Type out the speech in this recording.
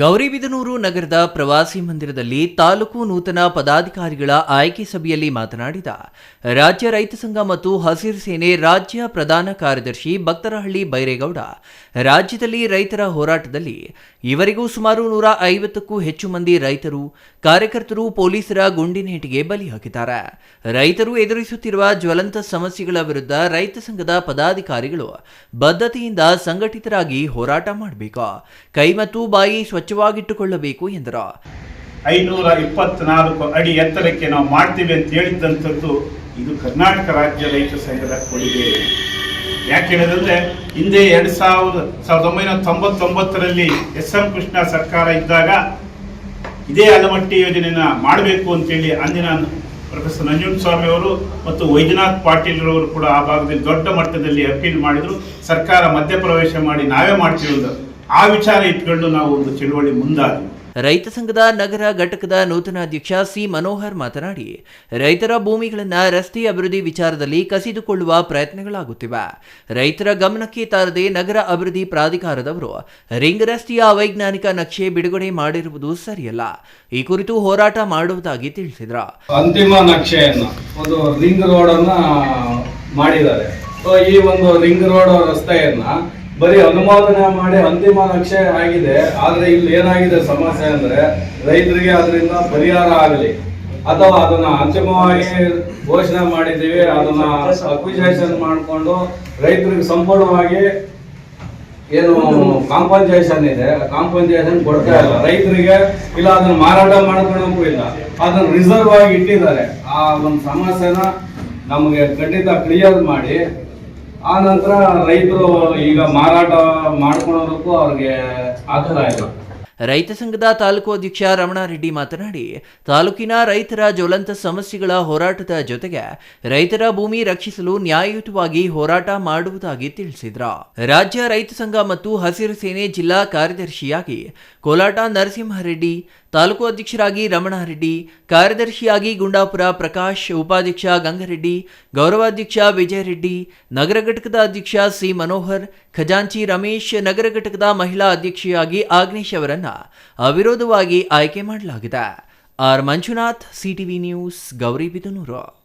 ಗೌರಿಬಿದನೂರು ನಗರದ ಪ್ರವಾಸಿ ಮಂದಿರದಲ್ಲಿ ತಾಲೂಕು ನೂತನ ಪದಾಧಿಕಾರಿಗಳ ಆಯ್ಕೆ ಸಭೆಯಲ್ಲಿ ಮಾತನಾಡಿದ ರಾಜ್ಯ ರೈತ ಸಂಘ ಮತ್ತು ಹಸಿರು ಸೇನೆ ರಾಜ್ಯ ಪ್ರಧಾನ ಕಾರ್ಯದರ್ಶಿ ಭಕ್ತರಹಳ್ಳಿ ಬೈರೇಗೌಡ, ರಾಜ್ಯದಲ್ಲಿ ರೈತರ ಹೋರಾಟದಲ್ಲಿ ಇವರಿಗೂ ಸುಮಾರು ನೂರ ಐವತ್ತಕ್ಕೂ ಹೆಚ್ಚು ಮಂದಿ ರೈತರು, ಕಾರ್ಯಕರ್ತರು, ಪೊಲೀಸರ ಗುಂಡಿನೇಟಿಗೆ ಬಲಿಯಾಗಿದ್ದಾರೆ ರೈತರು ಎದುರಿಸುತ್ತಿರುವ ಜ್ವಲಂತ ಸಮಸ್ಯೆಗಳ ವಿರುದ್ಧ ರೈತ ಸಂಘದ ಪದಾಧಿಕಾರಿಗಳು ಬದ್ಧತೆಯಿಂದ ಸಂಘಟಿತರಾಗಿ ಹೋರಾಟ ಮಾಡಬೇಕು. ಕೈ ಮತ್ತು ಬಾಯಿ ಸ್ವಚ್ಛವಾಗಿಟ್ಟುಕೊಳ್ಳಬೇಕು ಎಂದರು. ಐನೂರ ಇಪ್ಪತ್ನಾಲ್ಕು ಅಡಿ ಎತ್ತರಕ್ಕೆ ನಾವು ಮಾಡ್ತೀವಿ ಅಂತ ಹೇಳಿದ್ದಂಥದ್ದು ಇದು ಕರ್ನಾಟಕ ರಾಜ್ಯ ರೈತ ಸಂಘದ ಕೊಡುಗೆ. ಯಾಕೆ ಹೇಳಿದ್ರೆ ಹಿಂದೆ ಎರಡು ಸಾವಿರದ ಸಾವಿರದ ಒಂಬೈನೂರ ತೊಂಬತ್ತೊಂಬತ್ತರಲ್ಲಿ ಎಸ್ ಎಂ ಕೃಷ್ಣ ಸರ್ಕಾರ ಇದ್ದಾಗ ಇದೇ ಅಲಮಟ್ಟಿ ಯೋಜನೆನ ಮಾಡಬೇಕು ಅಂತೇಳಿ ಅಂದಿನ ಪ್ರೊಫೆಸರ್ ನಂಜುಂಡಸ್ವಾಮಿ ಅವರು ಮತ್ತು ವೈದ್ಯನಾಥ್ ಪಾಟೀಲ್ ಅವರು ಕೂಡ ಆ ಭಾಗದಲ್ಲಿ ದೊಡ್ಡ ಮಟ್ಟದಲ್ಲಿ ಅಪೀಲ್ ಮಾಡಿದ್ರು. ಸರ್ಕಾರ ಮಧ್ಯಪ್ರವೇಶ ಮಾಡಿ ನಾವೇ ಮಾಡ್ತೀವಿ ಅಂದರು. ಆ ವಿಚಾರ ಇಟ್ಕೊಂಡು ನಾವು ಒಂದು ಚಳುವಳಿ ಮುಂದಾದ್ವಿ. ರೈತ ಸಂಘದ ನಗರ ಘಟಕದ ನೂತನ ಅಧ್ಯಕ್ಷ ಸಿ ಮನೋಹರ್ ಮಾತನಾಡಿ ರೈತರ ಭೂಮಿಗಳನ್ನ ರಸ್ತೆ ಅಭಿವೃದ್ಧಿ ವಿಚಾರದಲ್ಲಿ ಕಸಿದುಕೊಳ್ಳುವ ಪ್ರಯತ್ನಗಳಾಗುತ್ತಿವೆ. ರೈತರ ಗಮನಕ್ಕೆ ತಾರದೆ ನಗರ ಅಭಿವೃದ್ಧಿ ಪ್ರಾಧಿಕಾರದವರು ರಿಂಗ್ ರಸ್ತೆಯ ಅವೈಜ್ಞಾನಿಕ ನಕ್ಷೆ ಬಿಡುಗಡೆ ಮಾಡಿರುವುದು ಸರಿಯಲ್ಲ. ಈ ಕುರಿತು ಹೋರಾಟ ಮಾಡುವುದಾಗಿ ತಿಳಿಸಿದರು. ಅಂತಿಮ ನಕ್ಷೆಯನ್ನ ಒಂದು ರಿಂಗ್ ರೋಡ್ ಅನ್ನ ಮಾಡಿದ್ದಾರೆ ಈ ಒಂದು ರಿಂಗ್ ರೋಡ್ ರಸ್ತೆಯನ್ನ ಬರೀ ಅನುಮೋದನೆ ಮಾಡಿ ಅಂತಿಮ ನಕ್ಷೆ ಆಗಿದೆ, ಆದ್ರೆ ಇಲ್ಲಿ ಏನಾಗಿದೆ ಸಮಸ್ಯೆ ಅಂದ್ರೆ ರೈತರಿಗೆ ಅದರಿಂದ ಪರಿಹಾರ ಆಗಲಿ. ಅಥವಾ ಅದನ್ನ ಅಂತಿಮವಾಗಿ ಘೋಷಣೆ ಮಾಡಿದ್ದೀವಿ, ಅದನ್ನ ಅಕ್ವಿಜೇಷನ್ ಮಾಡಿಕೊಂಡು ರೈತರಿಗೆ ಸಂಪೂರ್ಣವಾಗಿ ಏನು ಕಾಂಪನ್ಸೇಷನ್ ಇದೆ, ಕಾಂಪನ್ಸೇಷನ್ ಕೊಡ್ತಾ ಇಲ್ಲ. ರೈತರಿಗೆ ಇಲ್ಲ, ಅದನ್ನ ಮಾರಾಟ ಮಾಡ್ಕೊಳ್ಳೋಕ್ಕೂ ಇಲ್ಲ. ಅದನ್ನ ರಿಸರ್ವ್ ಆಗಿ ಇಟ್ಟಿದ್ದಾರೆ. ಆ ಒಂದು ಸಮಸ್ಯೆನ ನಮಗೆ ಖಂಡಿತ ಕ್ಲಿಯರ್ ಮಾಡಿ ಆ ನಂತರ ರೈತರು ಈಗ ಮಾರಾಟ ಮಾಡ್ಕೊಳೋದಕ್ಕೂ ಅವ್ರಿಗೆ ಆಧಾರ ಇಲ್ಲ ರೈತ ಸಂಘದ ತಾಲೂಕು ಅಧ್ಯಕ್ಷ ರಮಣಾರೆಡ್ಡಿ ಮಾತನಾಡಿ, ತಾಲೂಕಿನ ರೈತರ ಜ್ವಲಂತ ಸಮಸ್ಯೆಗಳ ಹೋರಾಟದ ಜೊತೆಗೆ ರೈತರ ಭೂಮಿ ರಕ್ಷಿಸಲು ನ್ಯಾಯಯುತವಾಗಿ ಹೋರಾಟ ಮಾಡುವುದಾಗಿ ತಿಳಿಸಿದ್ರು. ರಾಜ್ಯ ರೈತ ಸಂಘ ಮತ್ತು ಹಸಿರು ಸೇನೆ ಜಿಲ್ಲಾ ಕಾರ್ಯದರ್ಶಿಯಾಗಿ ಕೋಲಾಟ ನರಸಿಂಹರೆಡ್ಡಿ ತಾಲೂಕು ಅಧ್ಯಕ್ಷರಾಗಿ ರಮಣಾರೆಡ್ಡಿ ಕಾರ್ಯದರ್ಶಿಯಾಗಿ ಗುಂಡಾಪುರ ಪ್ರಕಾಶ್, ಉಪಾಧ್ಯಕ್ಷ ಗಂಗರೆಡ್ಡಿ, ಗೌರವಾಧ್ಯಕ್ಷ ವಿಜಯರೆಡ್ಡಿ, ನಗರ ಘಟಕದ ಅಧ್ಯಕ್ಷ ಸಿ ಮನೋಹರ್, ಖಜಾಂಚಿ ರಮೇಶ್, ನಗರ ಘಟಕದ ಮಹಿಳಾ ಅಧ್ಯಕ್ಷೆಯಾಗಿ ಆಗ್ನೇಶ್ ಅವರನ್ನು ಅವಿರೋಧವಾಗಿ ಆಯ್ಕೆ ಮಾಡಲಾಗಿದೆ. R Manjunath, CTV news Gauribidanur